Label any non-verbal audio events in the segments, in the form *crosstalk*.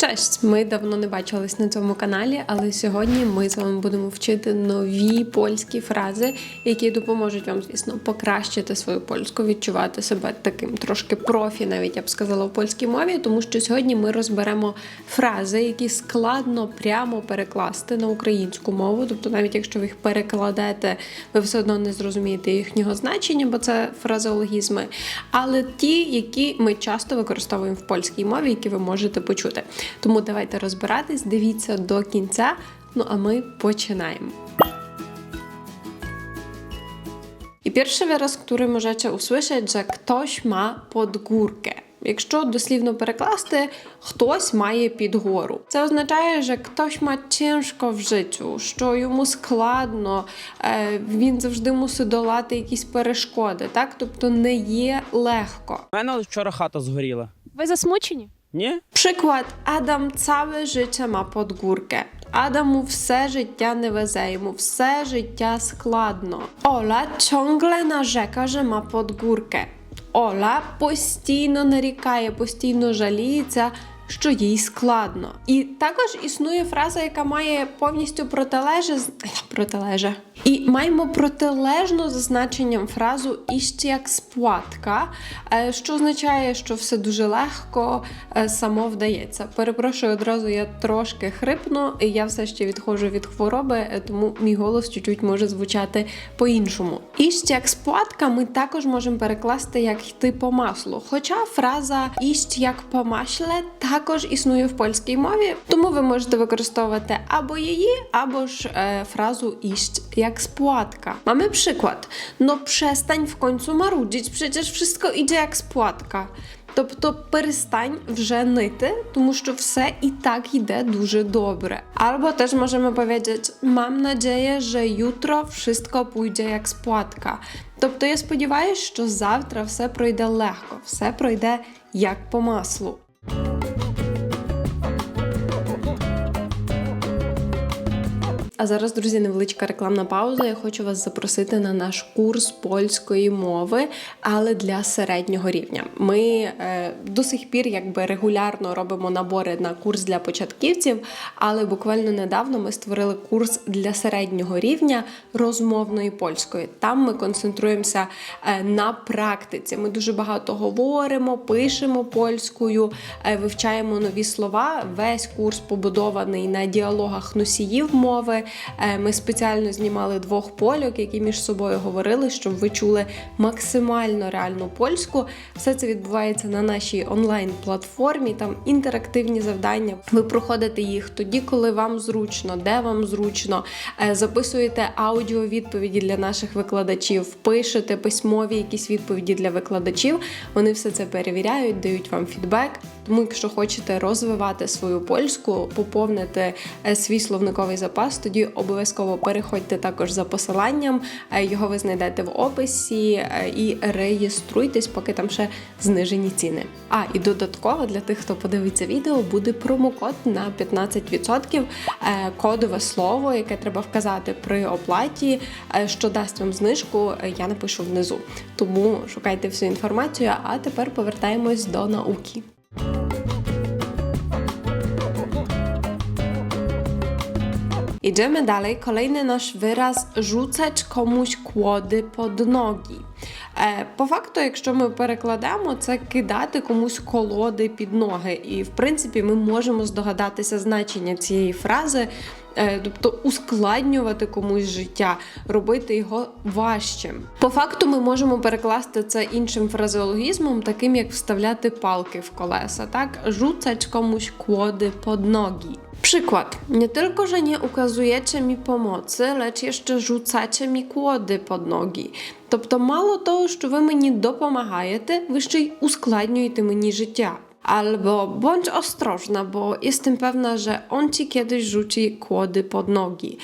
Cześć! Ми давно не бачились на цьому каналі, але сьогодні ми з вами будемо вчити нові польські фрази, які допоможуть вам, звісно, покращити свою польську, відчувати себе таким трошки профі, навіть я б сказала, в польській мові, тому що сьогодні ми розберемо фрази, які складно прямо перекласти на українську мову. Тобто, навіть якщо ви їх перекладете, ви все одно не зрозумієте їхнього значення, бо це фразеологізми. Але ті, які ми часто використовуємо в польській мові, які ви можете почути. Тому давайте розбиратись, дивіться до кінця. Ну а ми починаємо. I pierwszy wyraz, który możecie usłyszeć, że ktoś ma podgórkę. Якщо дослівно перекласти, хтось має підгору. Це означає, що хтось має тяжко в життю, що йому складно, е, він завжди мусить долати якісь перешкоди, так? Тобто не є легко. У мене вчора хата згоріла. Ви засмучені? Ні? Przykład Adam całe życie ma podgórkę. Адаму все життя не везе, йому все життя складно. Ола ciągle narzeka, że ma podgórkę. Ола постійно нарікає, постійно жаліється, що їй складно. І також існує фраза, яка має повністю протилеже протилеже. І маємо протилежно за значенням фразу іще як сплатка, е, що означає, що все дуже легко е, само вдається. Перепрошую одразу, я трошки хрипну, і я все ще відходжу від хвороби, е, тому мій голос чуть-чуть може звучати по-іншому. Іще як сплатка ми також можемо перекласти як йти по маслу. Хоча фраза іще як по масле також існує в польській мові, тому ви можете використовувати або її, або ж е, фразу іść jak spłatka. Mamy przykład. No przestań w końcu marudzić, przecież wszystko idzie jak spłatka. Тобто перестань вже нити, тому що все і так йде дуже добре. Albo też możemy powiedzieć: Mam nadzieję, że jutro wszystko pójdzie jak spłatka. Тобто я сподіваюся, що завтра все пройде легко, все пройде як по маслу. А зараз, друзі, невеличка рекламна пауза. Я хочу вас запросити на наш курс польської мови, але для середнього рівня. Ми е, до сих пір якби регулярно робимо набори на курс для початківців, але буквально недавно ми створили курс для середнього рівня розмовної польської. Там ми концентруємося е, на практиці. Ми дуже багато говоримо, пишемо польською, е, вивчаємо нові слова. Весь курс побудований на діалогах носіїв мови. Е, Ми спеціально знімали двох польок, які між собою говорили, щоб ви чули максимально реальну польську. Все це відбувається на нашій онлайн-платформі. Там інтерактивні завдання. Ви проходите їх тоді, коли вам зручно, де вам зручно. Е, Записуєте аудіовідповіді для наших викладачів, пишете письмові якісь відповіді для викладачів. Вони все це перевіряють, дають вам фідбек. Тому, якщо хочете розвивати свою польську, поповнити е, свій словниковий запас, тоді обов'язково переходьте також за посиланням. Е, Його ви знайдете в описі е, і реєструйтесь, поки там ще знижені ціни. А і додатково для тих, хто подивиться відео, буде промокод на 15%, е, кодове слово, яке треба вказати при оплаті, що дасть вам знижку, я напишу внизу. Тому шукайте всю інформацію. А тепер повертаємось до науки. Idziemy dalej. Kolejny nasz wyraz rzucać komuś kłody nogi. Е, По факту, якщо ми перекладемо, це кидати комусь колоди під ноги. І в принципі ми можемо здогадатися значення цієї фрази, е, тобто ускладнювати комусь життя, робити його важчим. По факту, ми можемо перекласти це іншим фразеологізмом, таким як вставляти палки в колеса, так? Rzucać komuś kłody pod nogi. Przykład. Nie tylko, że nie ukazujecie mi pomocy, lecz jeszcze rzucacie mi kłody pod nogi. Тобто, мало того, що ви мені допомагаєте, ви ще й ускладнюєте мені життя. Albo bądź ostrożna, bo jestem pewna, że on ci kiedyś rzuci kłody pod nogi.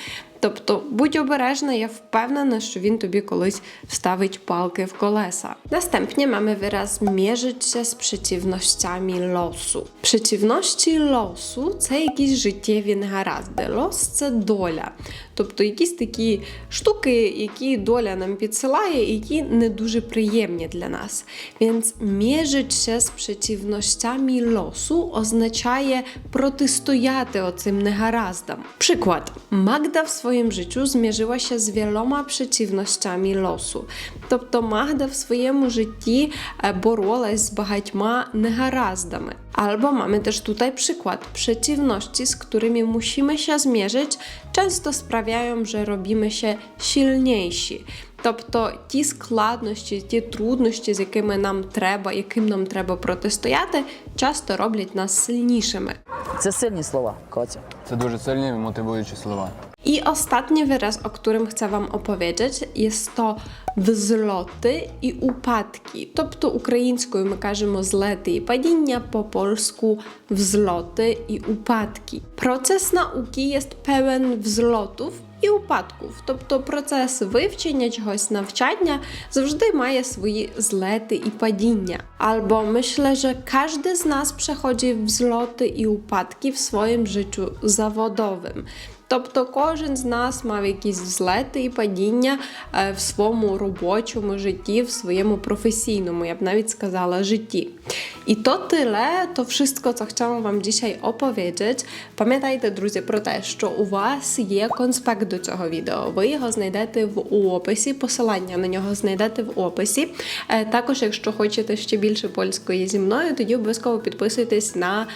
Тобто будь обережна, я впевнена, що він тобі колись вставить палки в колеса. Następnie mamy wyraz mierzyć się z przeciwnościami losu. Przeciwności losu це якісь життєві негаразди. Лос це доля. Тобто якісь такі штуки, які доля нам підсилає, які не дуже приємні для нас. Więc mierzyć się z przeciwnościami losu означає протистояти оцим негараздам. Przykład. Magda w swoim życiu zmierzyła się z wieloma przeciwnościami losu. Тобто Магда в своєму житті боролась з багатьма негараздами. Albo mamy też tutaj przykład. Przeciwności, z którymi musimy się zmierzyć, często sprawiają, że robimy się silniejsi. Тобто ті складнощі, ті труднощі, з якими нам треба, яким нам треба протистояти, часто роблять нас сильнішими. Це сильні слова, Котя. Це дуже сильні мотивуючі слова. I ostatni wyraz, o którym chcę Wam opowiedzieć, jest to wzloty i upadki. Тобто українською ми кажемо злети і падіння, по польsku wzloty i upadki. Proces nauki jest pełen wzlotów і упадків. Тобто процес вивчення чогось навчання завжди має свої злети і падіння. Albo myślę, że każdy z nas przechodzi wzloty i upadki w swoim życiu zawodowym. Тобто кожен з нас мав якісь взлети і падіння е, в своєму робочому житті, в своєму професійному, я б навіть сказала, житті. I to tyle, to wszystko, co chciałam Wam dzisiaj opowiedzieć. Pamiętajcie, друзі, про те, що у вас є конспект до цього відео. Ви його знайдете в описі, посилання на нього знайдете в описі. Також, якщо хочете ще більше польської зі мною, тоді обов'язково підписуйтесь на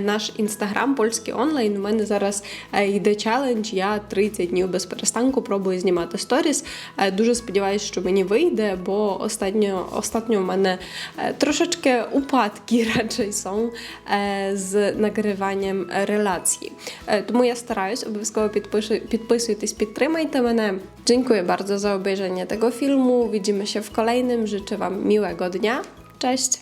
наш інстаграм польський онлайн. У мене зараз йде челендж. Я 30 днів без перестанку пробую знімати сторіс. Дуже сподіваюся, що мені вийде, бо останньо, останньо в мене трошечки упадки *laughs* raczej są е, з нагриванням relacji. Е, Тому я стараюсь, обов'язково підпишу, підписуйтесь, підтримайте мене. Dziękuję bardzo za obejrzenie tego filmu. Widzimy się w kolejnym. Życzę Wam miłego dnia. Cześć!